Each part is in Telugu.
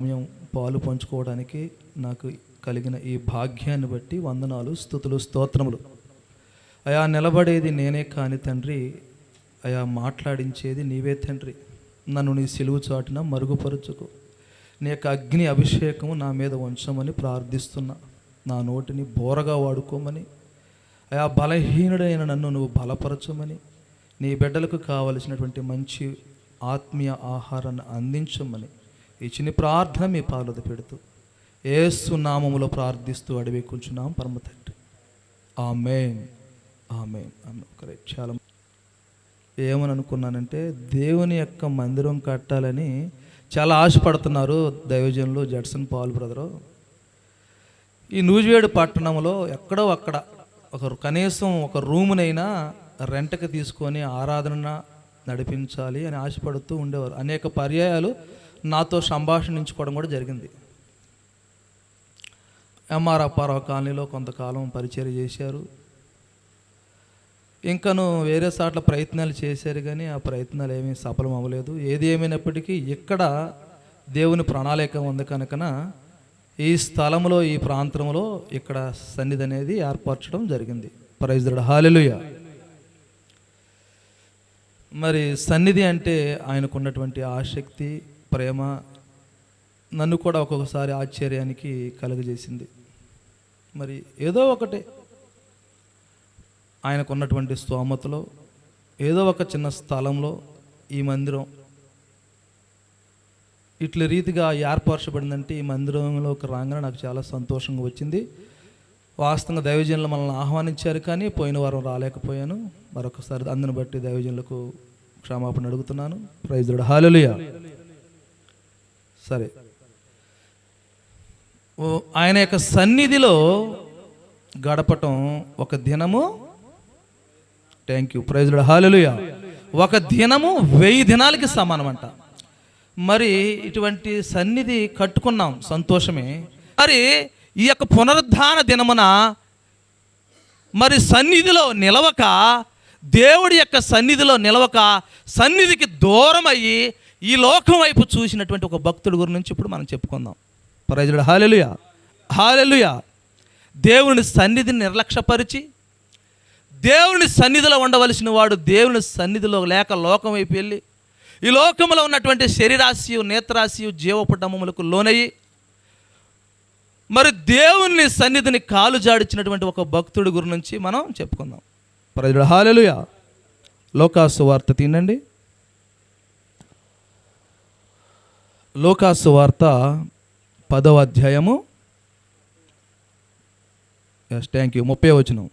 సమయం పాలు పంచుకోవడానికి నాకు కలిగిన ఈ భాగ్యాన్ని బట్టి వందనాలు స్థుతులు స్తోత్రములు. అయా నిలబడేది నేనే కాని తండ్రి అయా మాట్లాడించేది నీవే తండ్రి. నన్ను నీ సిలువు చాటున మరుగుపరుచుకు. నీ యొక్క అగ్ని అభిషేకము నా మీద ఉంచమని ప్రార్థిస్తున్నా. నా నోటిని బోరగా వాడుకోమని. అయా బలహీనుడైన నన్ను నువ్వు బలపరచమని. నీ బిడ్డలకు కావలసినటువంటి మంచి ఆత్మీయ ఆహారాన్ని అందించమని. ఈ చిన్ని ప్రార్థన మీ పాలద పెడుతూ ఏసు నామములో ప్రార్థిస్తూ అడవి కూర్చున్నాం. పరమ తండ్రి. ఆమెన్. ఆమెన్. అన్న ఒక చాలా ఏమని అనుకున్నానంటే దేవుని యొక్క మందిరం కట్టాలని చాలా ఆశపడుతున్నారు దైవజనులు జడ్సన్ పాల్ బ్రదరు. ఈ నూజివేడు పట్టణంలో ఎక్కడో అక్కడ ఒక కనీసం ఒక రూమునైనా రెంట్కి తీసుకొని ఆరాధన నడిపించాలి అని ఆశపడుతూ ఉండేవారు. అనేక పర్యాయాలు నాతో సంభాషణించుకోవడం కూడా జరిగింది. ఎంఆర్ అప్పారావు కాలనీలో కొంతకాలం పరిచయం చేశారు. ఇంకను వేరే చోట్ల ప్రయత్నాలు చేశారు కానీ ఆ ప్రయత్నాలు ఏమీ సఫలం అవ్వలేదు. ఏది ఏమైనప్పటికీ ఇక్కడ దేవుని ప్రణాళిక ఉంది కనుకన ఈ స్థలంలో ఈ ప్రాంతంలో ఇక్కడ సన్నిధి అనేది ఏర్పరచడం జరిగింది. ప్రైజ్రుడు హాలెలుయ మరి సన్నిధి అంటే ఆయనకున్నటువంటి ఆసక్తి ప్రేమ నన్ను కూడా ఒక్కొక్కసారి ఆశ్చర్యానికి కలుగజేసింది. మరి ఏదో ఒకటి ఆయనకు ఉన్నటువంటి స్తోమతలో ఏదో ఒక చిన్న స్థలంలో ఈ మందిరం ఇట్ల రీతిగా ఏర్పరచబడిందంటే ఈ మందిరంలోకి రాగానే నాకు చాలా సంతోషంగా వచ్చింది. వాస్తవంగా దైవజనులు మనల్ని ఆహ్వానించారు కానీ పోయిన వారం రాలేకపోయాను. మరొకసారి అందుని బట్టి దైవజనులకు క్షమాపణ అడుగుతున్నాను. ప్రైజ్ హాలలుయ సరే. ఓ ఆయన యొక్క సన్నిధిలో గడపటం ఒక దినము. థ్యాంక్ యూ ప్రైజ్డ్ హాలలుయ ఒక దినము వెయ్యి దినాలకి సమానం అంట మరి ఇటువంటి సన్నిధి కట్టుకున్నాం సంతోషమే. మరి ఈ యొక్క పునరుద్ధాన దినమున మరి సన్నిధిలో నిలవక దేవుడి యొక్క సన్నిధిలో నిలవక సన్నిధికి దూరం అయ్యి ఈ లోకం వైపు చూసినటువంటి ఒక భక్తుడి గురించి ఇప్పుడు మనం చెప్పుకుందాం. ప్రజలు హాలెలుయ హాలెలుయ దేవుని సన్నిధిని నిర్లక్ష్యపరిచి దేవుని సన్నిధిలో ఉండవలసిన వాడు దేవుని సన్నిధిలో లేక లోకం వైపు వెళ్ళి ఈ లోకంలో ఉన్నటువంటి శరీరాశియు నేత్రాశియు జీవపటములకు లోనయ్యి మరి దేవుని సన్నిధిని కాలు జాడించినటువంటి ఒక భక్తుడి గురించి మనం చెప్పుకుందాం. ప్రజలు హాలెలుయ లోకాసు వార్త తినండి. లోకాసు వార్త పదవ అధ్యాయము. ఎస్ థ్యాంక్ యూ ముప్పై వచనం.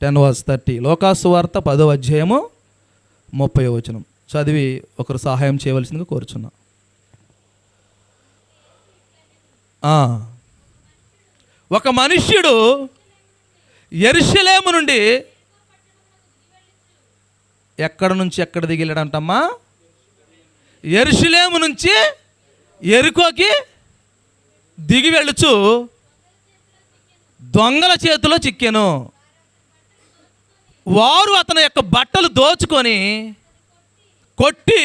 టెన్ వాస్ థర్టీ లోకాసు వార్త పదవ అధ్యాయము ముప్పై వచనం. చదివి ఒకరు సహాయం చేయవలసిందిగా కోరుచున్నా. ఒక మనుష్యుడు ఎరుషలేము నుండి ఎక్కడ నుంచి ఎక్కడ దిగిలాడంటమ్మా ఎరుషులేము నుంచి ఎరుకోకి దిగి వెళ్ళుచు దొంగల చేతిలో చిక్కెను. వారు అతని యొక్క బట్టలు దోచుకొని కొట్టి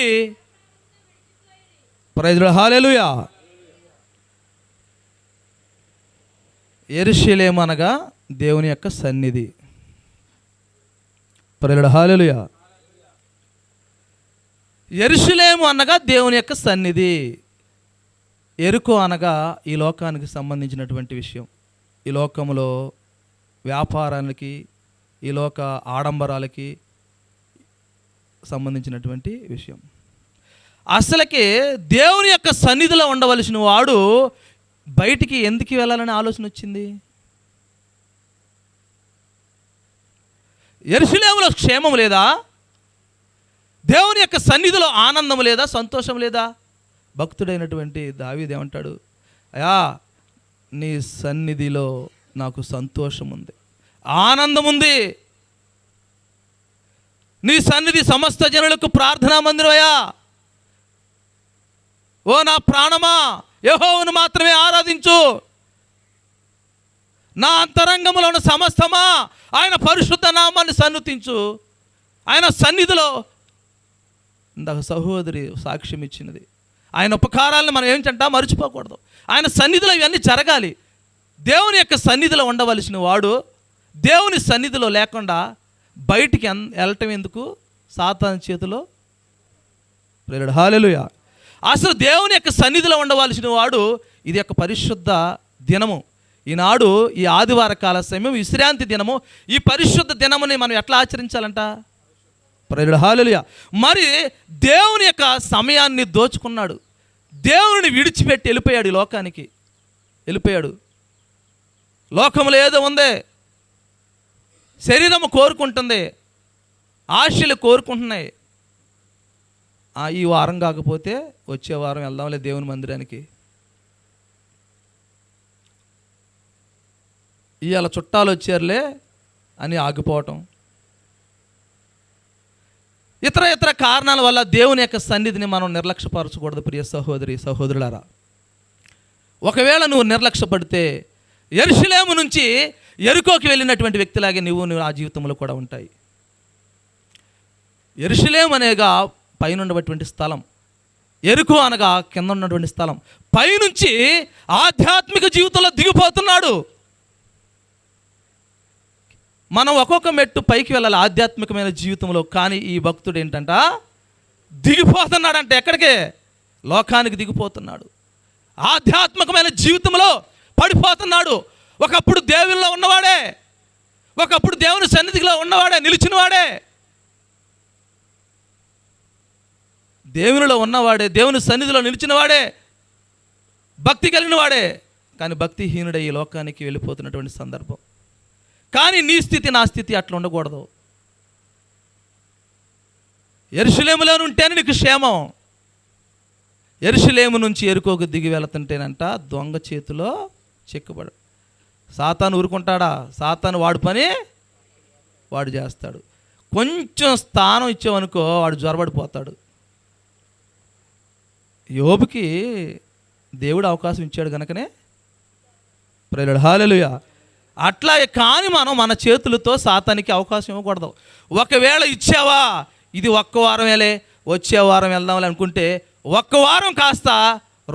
ప్రైజుడు హాలేలుయా అనగా దేవుని యొక్క సన్నిధి. ప్రైజుడు హాలేలుయా ఎరుషులేము అనగా దేవుని యొక్క సన్నిధి. ఎరుకు అనగా ఈ లోకానికి సంబంధించినటువంటి విషయం. ఈ లోకంలో వ్యాపారానికి ఈ లోక ఆడంబరాలకి సంబంధించినటువంటి విషయం. అసలుకి దేవుని యొక్క సన్నిధిలో ఉండవలసిన వాడు బయటికి ఎందుకు వెళ్ళాలని ఆలోచన వచ్చింది? ఎరుసలేములో క్షేమం లేదా? దేవుని యొక్క సన్నిధిలో ఆనందం లేదా సంతోషం లేదా? భక్తుడైనటువంటి దావీదు ఏమంటాడు? అయా నీ సన్నిధిలో నాకు సంతోషం ఉంది ఆనందం ఉంది. నీ సన్నిధి సమస్త జనులకు ప్రార్థనా మందిరమయ్యా ఓ నా ప్రాణమా యహోవును మాత్రమే ఆరాధించు. నా అంతరంగంలో ఉన్న సమస్తమా ఆయన పరిశుద్ధ నామాన్ని సన్నుతించు. ఆయన సన్నిధిలో ఇందాక సహోదరి సాక్ష్యం ఇచ్చినది. ఆయన ఉపకారాలను మనం ఏంటంటా మర్చిపోకూడదు. ఆయన సన్నిధిలో ఇవన్నీ జరగాలి. దేవుని యొక్క సన్నిధిలో ఉండవలసిన వాడు దేవుని సన్నిధిలో లేకుండా బయటికి వెళ్ళటం ఎందుకు? సాతాన్ చేతిలో ప్రేరుడు. హాలెలుయా అసలు దేవుని యొక్క సన్నిధిలో ఉండవలసిన వాడు ఇది యొక్క పరిశుద్ధ దినము. ఈనాడు ఈ ఆదివార కాల సమయం విశ్రాంతి దినము. ఈ పరిశుద్ధ దినముని మనం ఎట్లా ఆచరించాలంట? ప్రజలు. హాలెలుయా మరి దేవుని యొక్క సమయాన్ని దోచుకున్నాడు. దేవుని విడిచిపెట్టి వెళ్ళిపోయాడు ఈ లోకానికి. వెళ్ళిపోయాడు. లోకంలో ఏదో ఉందే. శరీరము కోరుకుంటుంది. ఆశలు కోరుకుంటున్నాయి. ఈ వారం కాకపోతే వచ్చే వారం వెళ్దాంలే దేవుని మందిరానికి. ఇవాళ చుట్టాలు వచ్చారులే అని ఆగిపోవటం. ఇతర ఇతర కారణాల వల్ల దేవుని యొక్క సన్నిధిని మనం నిర్లక్ష్యపరచకూడదు ప్రియ సహోదరి సహోదరులారా. ఒకవేళ నువ్వు నిర్లక్ష్యపడితే ఎరుషులేము నుంచి ఎరుకోకి వెళ్ళినటువంటి వ్యక్తిలాగే నువ్వు నువ్వు ఆ జీవితంలో కూడా ఉంటాయి. ఎరుషులేం అనేగా పైన ఉన్నటువంటి స్థలం. ఎరుకు అనగా కింద ఉన్నటువంటి స్థలం. పైనుంచి ఆధ్యాత్మిక జీవితంలో దిగిపోతున్నాడు. మనం ఒక్కొక్క మెట్టు పైకి వెళ్ళాలి ఆధ్యాత్మికమైన జీవితంలో కానీ ఈ భక్తుడు ఏంటంట? దిగిపోతున్నాడంట ఎక్కడికే? లోకానికి దిగిపోతున్నాడు. ఆధ్యాత్మికమైన జీవితంలో పడిపోతున్నాడు. ఒకప్పుడు దేవుల్లో ఉన్నవాడే. ఒకప్పుడు దేవుని సన్నిధిలో ఉన్నవాడే నిలిచినవాడే. దేవునిలో ఉన్నవాడే దేవుని సన్నిధిలో నిలిచినవాడే. భక్తి కలిగిన వాడే కానీ భక్తిహీనుడే ఈ లోకానికి వెళ్ళిపోతున్నటువంటి సందర్భం. కానీ నీ స్థితి నా స్థితి అట్లా ఉండకూడదు. ఎరుషులేములో ఉంటేనే నీకు క్షేమం. ఎరుషులేము నుంచి ఎరుకోకు దిగి వెళుతుంటేనంట దొంగ చేతిలో చెక్కుబడు. సాతాను ఊరుకుంటాడా? సాతాను వాడు పని వాడు చేస్తాడు. కొంచెం స్థానం ఇచ్చామనుకో వాడు జ్వరబడిపోతాడు. యోబుకి దేవుడు అవకాశం ఇచ్చాడు కనుకనే ప్రజలు హాలెలుయా. అట్లా కానీ మనం మన చేతులతో సాతానికి అవకాశం ఇవ్వకూడదు. ఒకవేళ ఇచ్చావా ఇది ఒక్క వారమేలే వచ్చే వారం వెళ్దాంలే అనుకుంటే ఒక్క వారం కాస్త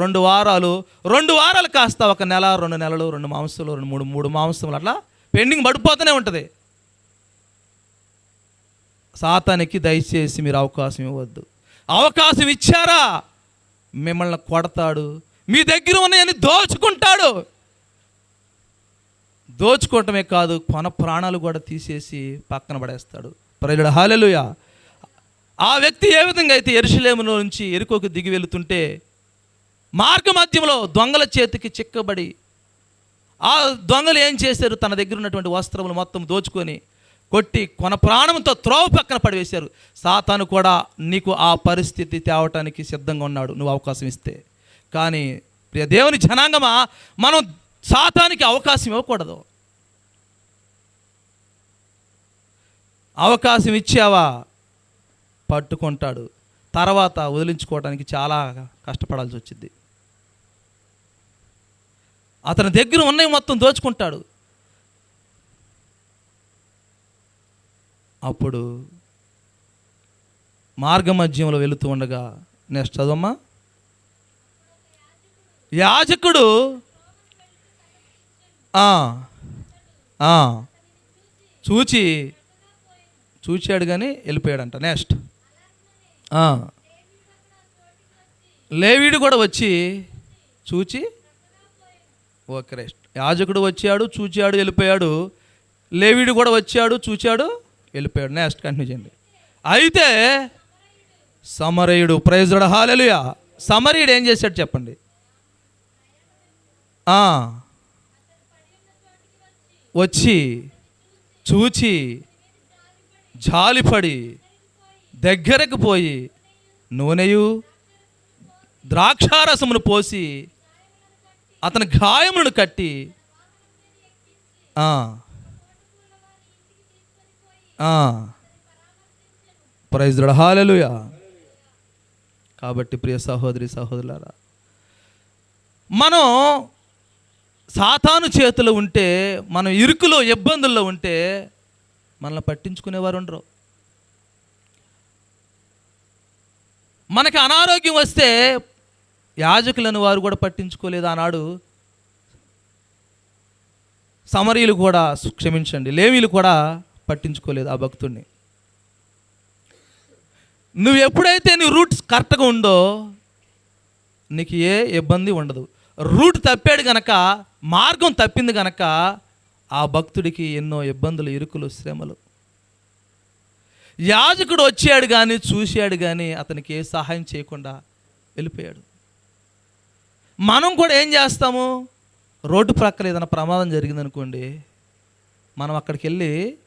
రెండు వారాలు రెండు వారాలు కాస్త ఒక నెల రెండు నెలలు రెండు మాంసములు రెండు మూడు మూడు మాంసములు అట్లా పెండింగ్ పడిపోతూనే ఉంటుంది. సాతానికి దయచేసి మీరు అవకాశం ఇవ్వద్దు అవకాశం ఇచ్చారా మిమ్మల్ని కొడతాడు మీ దగ్గర ఉన్నాయని దోచుకుంటాడు. దోచుకోవటమే కాదు కొన ప్రాణాలు కూడా తీసేసి పక్కన పడేస్తాడు. ప్రజలు హాలెలుయ ఆ వ్యక్తి ఏ విధంగా అయితే ఎరుసలేములో నుంచి ఎరుకోకు దిగి వెళుతుంటే మార్గ మధ్యంలో దొంగల చేతికి చిక్కబడి ఆ దొంగలు ఏం చేశారు? తన దగ్గర ఉన్నటువంటి వస్త్రములు మొత్తం దోచుకొని కొట్టి కొన ప్రాణంతో త్రోవ పక్కన పడివేశారు. సాతాను కూడా నీకు ఆ పరిస్థితి తేవటానికి సిద్ధంగా ఉన్నాడు. నువ్వు అవకాశం ఇస్తే. కానీ ప్రియ దేవుని జనాంగమా మనం సాతానికి అవకాశం ఇవ్వకూడదు. అవకాశం ఇచ్చావా? పట్టుకుంటాడు. తర్వాత వదిలించుకోవడానికి చాలా కష్టపడాల్సి వచ్చింది. అతని దగ్గర ఉన్నవి మొత్తం దోచుకుంటాడు. అప్పుడు మార్గ మధ్యంలో వెళుతూ ఉండగా నెక్స్ట్ చదవమ్మా. యాజకుడు చూచి చూచాడు కానీ వెళ్ళిపోయాడంట. నెక్స్ట్ లేవీడు కూడా వచ్చి చూచి ఓకే రెస్ట్ యాజకుడు వచ్చాడు చూచాడు వెళ్ళిపోయాడు. లేవీడు కూడా వచ్చాడు చూచాడు వెళ్ళిపోయాడు. నెక్స్ట్ కంటిన్యూ చేయండి. అయితే సమరయుడు ప్రైజుడు హాలెలుయా సమరయుడు ఏం చేశాడు చెప్పండి? వచ్చి చూచి జాలిపడి దగ్గరకు పోయి నూనెయు ద్రాక్షారసమును పోసి అతని గాయములను కట్టి ప్రైజ్ దృఢహాలలుయా కాబట్టి ప్రియ సహోదరి సహోదరులారా మనం సాతాను చేతిలో ఉంటే మనం ఇరుకులో ఇబ్బందుల్లో ఉంటే మనల్ని పట్టించుకునేవారు ఉండరు. మనకి అనారోగ్యం వస్తే యాజకులను వారు కూడా పట్టించుకోలేదు ఆనాడు. సమరీలు కూడా క్షమించండి లేవీలు కూడా పట్టించుకోలేదు ఆ భక్తుడిని నువ్వు ఎప్పుడైతే నీ రూట్స్ కరెక్ట్గా ఉందో నీకు ఏ ఇబ్బంది ఉండదు. రూట్ తప్పాడు గనక మార్గం తప్పింది గనక ఆ భక్తుడికి ఎన్నో ఇబ్బందులు ఇరుకులు శ్రమలు. యాజకుడు వచ్చాడు కానీ చూశాడు కానీ అతనికి ఏ సహాయం చేయకుండా వెళ్ళిపోయాడు. మనం కూడా ఏం చేస్తాము? రోడ్డు ప్రక్కన ఏదైనా ప్రమాదం జరిగిందనుకోండి మనం అక్కడికి వెళ్ళి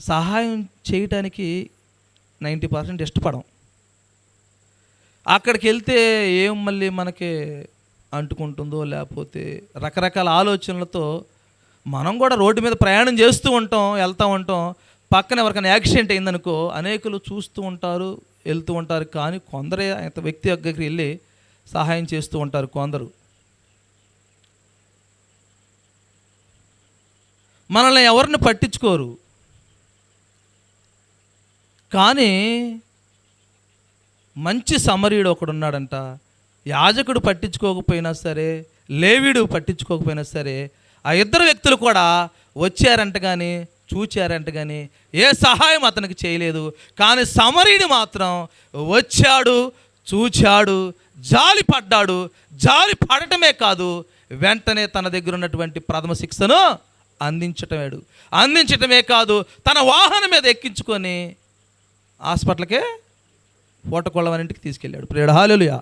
సహాయం చేయటానికి నైంటీ పర్సెంట్ ఇష్టపడం. అక్కడికి వెళ్తే ఏం మళ్ళీ మనకి అంటుకుంటుందో లేకపోతే రకరకాల ఆలోచనలతో మనం కూడా రోడ్డు మీద ప్రయాణం చేస్తూ ఉంటాం వెళ్తూ ఉంటాం. పక్కన ఎవరికైనా యాక్సిడెంట్ అయిందనుకో అనేకులు చూస్తూ ఉంటారు వెళ్తూ ఉంటారు. కానీ కొందరే అంత వ్యక్తి దగ్గరికి వెళ్ళి సహాయం చేస్తూ ఉంటారు కొందరు. మనల్ని ఎవరిని పట్టించుకోరు. కానీ మంచి సమరీయుడు ఒకడున్నాడంట. యాజకుడు పట్టించుకోకపోయినా సరే లేవీడు పట్టించుకోకపోయినా సరే ఆ ఇద్దరు వ్యక్తులు కూడా వచ్చారంట కానీ చూచారంట కానీ ఏ సహాయం అతనికి చేయలేదు. కానీ సమరీని మాత్రం వచ్చాడు చూచాడు జాలి పడ్డాడు. జాలి పడటమే కాదు వెంటనే తన దగ్గర ఉన్నటువంటి ప్రథమ శిక్షను అందించటమేడు. అందించటమే కాదు తన వాహనం మీద ఎక్కించుకొని హాస్పిటల్కే పూటకొళ్ళవనింటికి తీసుకెళ్ళాడు. ప్రియుడు హాలుయా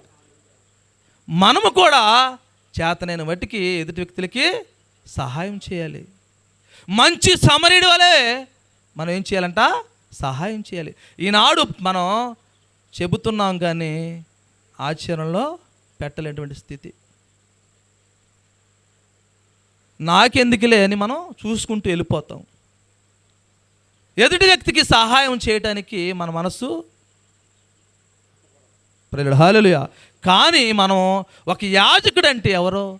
మనము కూడా చేతనైన వాటికి ఎదుటి వ్యక్తులకి సహాయం చేయాలి. మంచి సమరీడు వలె మనం ఏం చేయాలంట? సహాయం చేయాలి. ఈనాడు మనం చెబుతున్నాం కానీ ఆచరణలో పెట్టలేనటువంటి స్థితి. నాకెందుకులే అని మనం చూసుకుంటూ వెళ్ళిపోతాం. ఎదుటి వ్యక్తికి సహాయం చేయటానికి మన మనసు ప్రజలు. హాలలుయ కానీ మనం ఒక యాజకుడు అంటే ఎవరో?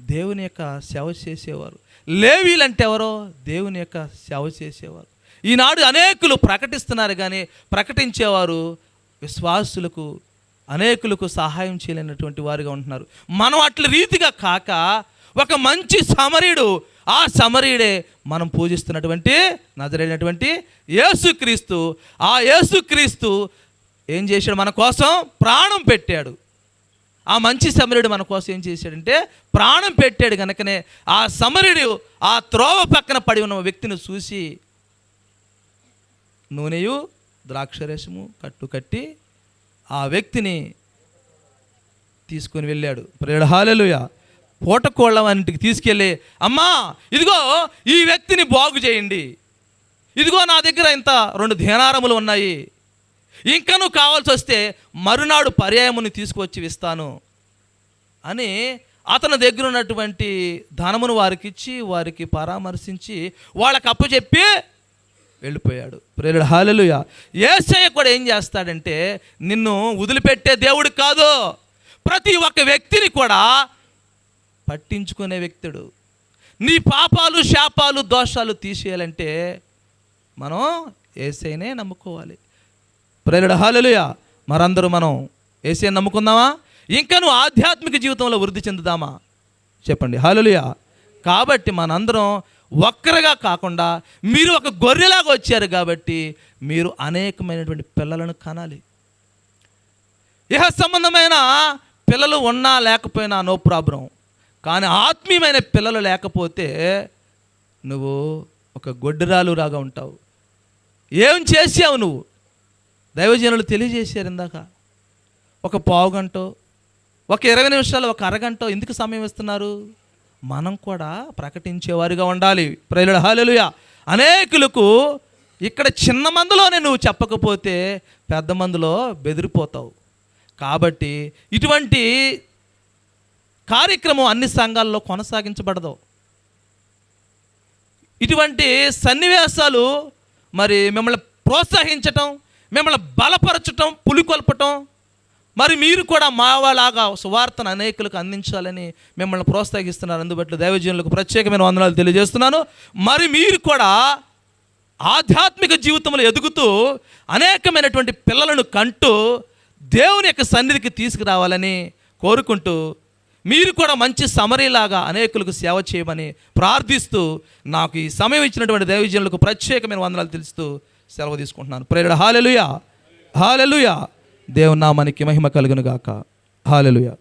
దేవుని యొక్క సేవ చేసేవారు. లేవీలంటే ఎవరో? దేవుని యొక్క సేవ చేసేవారు. ఈనాడు అనేకులు ప్రకటిస్తున్నారు కానీ ప్రకటించేవారు విశ్వాసులకు అనేకులకు సహాయం చేయలేనటువంటి వారుగా ఉంటున్నారు. మనం అట్ల రీతిగా కాక ఒక మంచి సమరీయుడు ఆ సమరీయుడే మనం పూజిస్తున్నటువంటి నజరైనటువంటి యేసుక్రీస్తు. ఆ యేసుక్రీస్తు ఏం చేశాడు? మన కోసం ప్రాణం పెట్టాడు. ఆ మంచి సమరుడు మన కోసం ఏం చేశాడంటే ప్రాణం పెట్టాడు కనుకనే ఆ సమరుడు ఆ త్రోవ పక్కన పడి ఉన్న వ్యక్తిని చూసి నూనెయు ద్రాక్షరసము కట్టు కట్టి ఆ వ్యక్తిని తీసుకొని వెళ్ళాడు. ప్రేడు హాలెలుయ. పూటకోళ్ళం అన్నింటికి తీసుకెళ్ళి అమ్మా ఇదిగో ఈ వ్యక్తిని బాగు చేయండి. ఇదిగో నా దగ్గర ఇంత రెండు ధ్యానారములు ఉన్నాయి. ఇంకా నువ్వు కావాల్సి వస్తే మరునాడు పర్యాయముని తీసుకువచ్చి ఇస్తాను అని అతని దగ్గర ఉన్నటువంటి ధనమును వారికి ఇచ్చి వారికి పరామర్శించి వాళ్ళకి అప్పచెప్పి వెళ్ళిపోయాడు. ప్రేరుడు హాలెలుయ ఏసయ్య కూడా ఏం చేస్తాడంటే నిన్ను వదిలిపెట్టే దేవుడు కాదు ప్రతి ఒక్క వ్యక్తిని కూడా పట్టించుకునే వ్యక్తుడు. నీ పాపాలు శాపాలు దోషాలు తీసేయాలంటే మనం ఏసైనే నమ్ముకోవాలి. ప్రేరుడు హాలలుయ మరందరూ మనం ఏసై నమ్ముకుందామా? ఇంకా నువ్వు ఆధ్యాత్మిక జీవితంలో వృద్ధి చెందుదామా? చెప్పండి. హాలలుయ కాబట్టి మనందరం ఒక్కరుగా కాకుండా మీరు ఒక గొర్రెలాగా వచ్చారు కాబట్టి మీరు అనేకమైనటువంటి పిల్లలను కనాలి. ఇహ సంబంధమైన పిల్లలు ఉన్నా లేకపోయినా నో ప్రాబ్లం. కానీ ఆత్మీయమైన పిల్లలు లేకపోతే నువ్వు ఒక గొడ్డిరాలు రాగా ఉంటావు. ఏం చేసావు నువ్వు? దైవజనులు తెలియజేశారు ఇందాక. ఒక పావు గంట ఒక ఇరవై నిమిషాలు ఒక అరగంట ఎందుకు సమయం ఇస్తున్నారు? మనం కూడా ప్రకటించేవారుగా ఉండాలి. ప్రజలు హాలెలుయ అనేకులకు ఇక్కడ చిన్న మందులోనే నువ్వు చెప్పకపోతే పెద్ద మందులో బెదిరిపోతావు. కాబట్టి ఇటువంటి కార్యక్రమం అన్ని సంఘాల్లో కొనసాగించబడదు. ఇటువంటి సన్నివేశాలు మరి మిమ్మల్ని ప్రోత్సహించటం మిమ్మల్ని బలపరచటం పులికొల్పటం. మరి మీరు కూడా మావాలాగా సువార్తను అనేకులకు అందించాలని మిమ్మల్ని ప్రోత్సహిస్తున్నారు. అందుబాటులో దైవజనులకు ప్రత్యేకమైన వందనాలు తెలియజేస్తున్నాను. మరి మీరు కూడా ఆధ్యాత్మిక జీవితంలో ఎదుగుతూ అనేకమైనటువంటి పిల్లలను కంటూ దేవుని యొక్క సన్నిధికి తీసుకురావాలని కోరుకుంటూ మీరు కూడా మంచి సమరీలాగా అనేకులకు సేవ చేయమని ప్రార్థిస్తూ నాకు ఈ సమయం ఇచ్చినటువంటి దైవజనులకు ప్రత్యేకమైన వందనాలు తెలుస్తూ సెలవు తీసుకుంటున్నాను. ప్రేరణ. హాలెలుయా. హాలెలుయా. దేవునామానికి మహిమ కలుగును గాక హాలెలుయా.